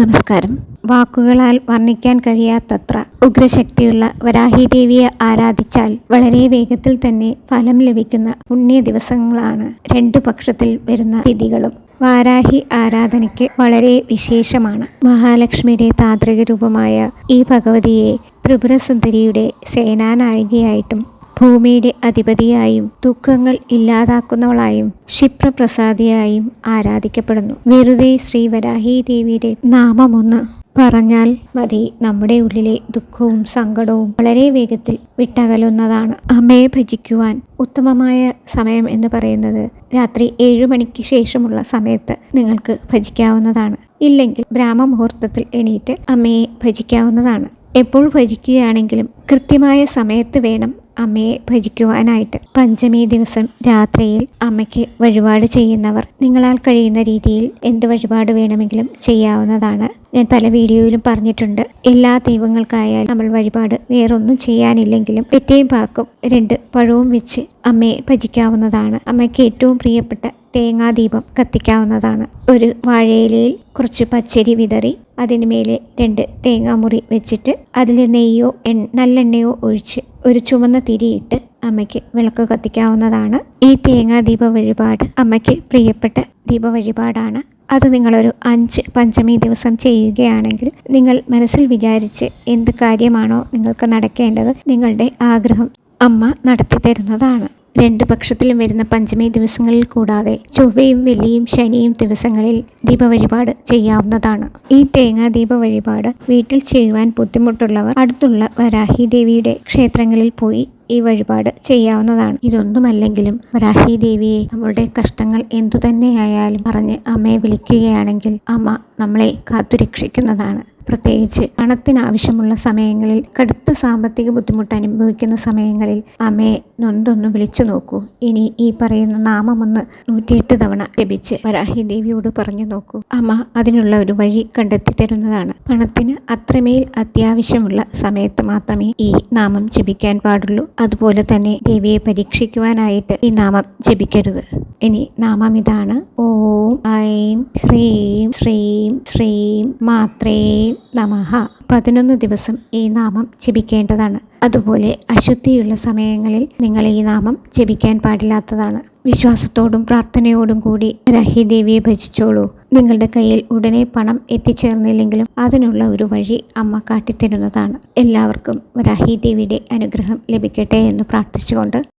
നമസ്കാരം. വാക്കുകളാൽ വർണിക്കാൻ കഴിയാത്തത്ര ഉഗ്രശക്തിയുള്ള വരാഹിദേവിയെ ആരാധിച്ചാൽ വളരെ വേഗത്തിൽ തന്നെ ഫലം ലഭിക്കുന്ന പുണ്യ ദിവസങ്ങളാണ് രണ്ടു പക്ഷത്തിൽ വരുന്ന തിഥികളും. വാരാഹി ആരാധനയ്ക്ക് വളരെ വിശേഷമാണ്. മഹാലക്ഷ്മിയുടെ താന്ത്രിക രൂപമായ ഈ ഭഗവതിയെ ത്രിപുരസുന്ദരിയുടെ സേനാനായികയായിട്ടും ഭൂമിയുടെ അധിപതിയായും ദുഃഖങ്ങൾ ഇല്ലാതാക്കുന്നവളായും ക്ഷിപ്രപ്രസാദിയായും ആരാധിക്കപ്പെടുന്നു. വെറുതെ ശ്രീ വരാഹി ദേവിയുടെ നാമമൊന്ന് പറഞ്ഞാൽ മതി. നമ്മുടെ ഉള്ളിലെ ദുഃഖവും സങ്കടവും വളരെ വേഗത്തിൽ വിട്ടകലുന്നതാണ്. അമ്മയെ ഭജിക്കുവാൻ ഉത്തമമായ സമയം എന്ന് പറയുന്നത് രാത്രി ഏഴു മണിക്ക് ശേഷമുള്ള സമയത്ത് നിങ്ങൾക്ക് ഭജിക്കാവുന്നതാണ്. ഇല്ലെങ്കിൽ ബ്രാഹ്മ മുഹൂർത്തത്തിൽ എണീറ്റ് അമ്മയെ ഭജിക്കാവുന്നതാണ്. എപ്പോൾ ഭജിക്കുകയാണെങ്കിലും കൃത്യമായ സമയത്ത് വേണം അമ്മയെ ഭജിക്കുവാനായിട്ട്. പഞ്ചമി ദിവസം രാത്രിയിൽ അമ്മയ്ക്ക് വഴിപാട് ചെയ്യുന്നവർ നിങ്ങളാൽ കഴിയുന്ന രീതിയിൽ എന്ത് വഴിപാട് വേണമെങ്കിലും ചെയ്യാവുന്നതാണ്. ഞാൻ പല വീഡിയോയിലും പറഞ്ഞിട്ടുണ്ട്. എല്ലാ ദൈവങ്ങൾക്കായാലും നമ്മൾ വഴിപാട് വേറൊന്നും ചെയ്യാനില്ലെങ്കിലും പെറ്റയും പാക്കും രണ്ട് പഴവും വെച്ച് അമ്മയെ ഭജിക്കാവുന്നതാണ്. അമ്മയ്ക്ക് ഏറ്റവും പ്രിയപ്പെട്ട തേങ്ങാദീപം കത്തിക്കാവുന്നതാണ്. ഒരു വാഴയിലയിൽ കുറച്ച് പച്ചരി വിതറി അതിന് മേലെ രണ്ട് തേങ്ങാമുറി വെച്ചിട്ട് അതിൽ നെയ്യോ എൺ നല്ലെണ്ണയോ ഒഴിച്ച് ഒരു ചുവന്ന തിരിയിട്ട് അമ്മയ്ക്ക് വിളക്ക് കത്തിക്കാവുന്നതാണ്. ഈ തേങ്ങാ ദീപ വഴിപാട് അമ്മയ്ക്ക് പ്രിയപ്പെട്ട ദീപ വഴിപാടാണ്. അത് നിങ്ങളൊരു അഞ്ച് പഞ്ചമി ദിവസം ചെയ്യുകയാണെങ്കിൽ നിങ്ങൾ മനസ്സിൽ വിചാരിച്ച് എന്ത് കാര്യമാണോ നിങ്ങൾക്ക് നടക്കേണ്ടത് നിങ്ങളുടെ ആഗ്രഹം അമ്മ നടത്തി തരുന്നതാണ്. രണ്ട് പക്ഷത്തിലും വരുന്ന പഞ്ചമി ദിവസങ്ങളിൽ കൂടാതെ ചൊവ്വയും വെള്ളിയും ശനിയും ദിവസങ്ങളിൽ ദീപ വഴിപാട് ചെയ്യാവുന്നതാണ്. ഈ തേങ്ങാ ദീപ വഴിപാട് വീട്ടിൽ ചെയ്യുവാൻ ബുദ്ധിമുട്ടുള്ളവർ അടുത്തുള്ള വരാഹി ദേവിയുടെ ക്ഷേത്രങ്ങളിൽ പോയി ഈ വഴിപാട് ചെയ്യാവുന്നതാണ്. ഇതൊന്നുമല്ലെങ്കിലും വരാഹി ദേവിയെ നമ്മളുടെ കഷ്ടങ്ങൾ എന്തു തന്നെയായാലും പറഞ്ഞ് അമ്മയെ വിളിക്കുകയാണെങ്കിൽ അമ്മ നമ്മളെ കാത്തുരക്ഷിക്കുന്നതാണ്. പ്രത്യേകിച്ച് പണത്തിനാവശ്യമുള്ള സമയങ്ങളിൽ കടുത്ത സാമ്പത്തിക ബുദ്ധിമുട്ട് അനുഭവിക്കുന്ന സമയങ്ങളിൽ അമ്മയെ നൊന്തൊന്ന് വിളിച്ചു നോക്കൂ. ഇനി ഈ പറയുന്ന നാമമൊന്ന് നൂറ്റിയെട്ട് തവണ ജപിച്ച് വരാഹി ദേവിയോട് പറഞ്ഞു നോക്കൂ. അമ്മ അതിനുള്ള ഒരു വഴി കണ്ടെത്തി തരുന്നതാണ്. പണത്തിന് അത്രമേൽ അത്യാവശ്യമുള്ള സമയത്ത് മാത്രമേ ഈ നാമം ജപിക്കാൻ പാടുള്ളൂ. അതുപോലെ തന്നെ ദേവിയെ പരീക്ഷിക്കുവാനായിട്ട് ഈ നാമം ജപിക്കരുത്. ഇനി നാമം ഇതാണ്. ഓം ഐം ശ്രീം ശ്രീം ശ്രീം മാത്രേ നമഃ. പതിനൊന്ന് ദിവസം ഈ നാമം ജപിക്കേണ്ടതാണ്. അതുപോലെ അശുദ്ധിയുള്ള സമയങ്ങളിൽ നിങ്ങൾ ഈ നാമം ജപിക്കാൻ പാടില്ലാത്തതാണ്. വിശ്വാസത്തോടും പ്രാർത്ഥനയോടും കൂടി രഹി ദേവിയെ ഭജിച്ചോളൂ. നിങ്ങളുടെ കയ്യിൽ ഉടനെ പണം എത്തിച്ചേർന്നില്ലെങ്കിലും അതിനുള്ള ഒരു വഴി അമ്മ കാട്ടിത്തരുന്നതാണ്. എല്ലാവർക്കും രാഹി ദേവിയുടെ അനുഗ്രഹം ലഭിക്കട്ടെ എന്ന് പ്രാർത്ഥിച്ചുകൊണ്ട്